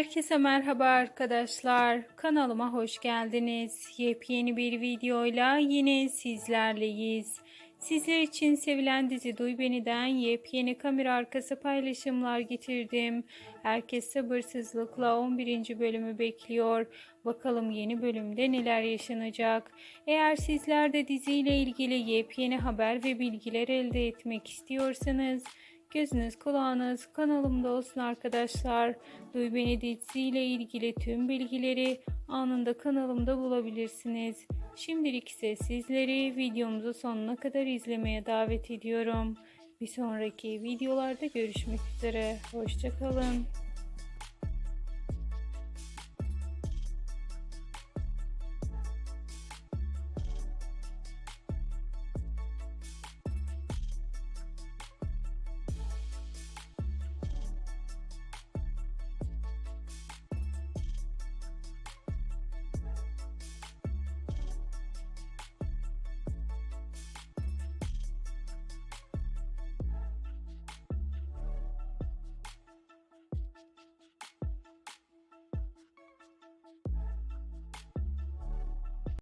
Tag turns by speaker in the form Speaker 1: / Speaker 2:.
Speaker 1: Herkese merhaba arkadaşlar. Kanalıma hoş geldiniz. Yepyeni bir videoyla yine sizlerleyiz. Sizler için sevilen dizi Duy Beni'den yepyeni kamera arkası paylaşımlar getirdim. Herkes sabırsızlıkla 11. bölümü bekliyor. Bakalım yeni bölümde neler yaşanacak. Eğer sizler de diziyle ilgili yepyeni haber ve bilgiler elde etmek istiyorsanız Gözünüz kulağınız kanalımda olsun arkadaşlar. Duy Beni dizisiyle ilgili tüm bilgileri anında kanalımda bulabilirsiniz. Şimdilik ise sizleri videomuzu sonuna kadar izlemeye davet ediyorum. Bir sonraki videolarda görüşmek üzere. Hoşçakalın.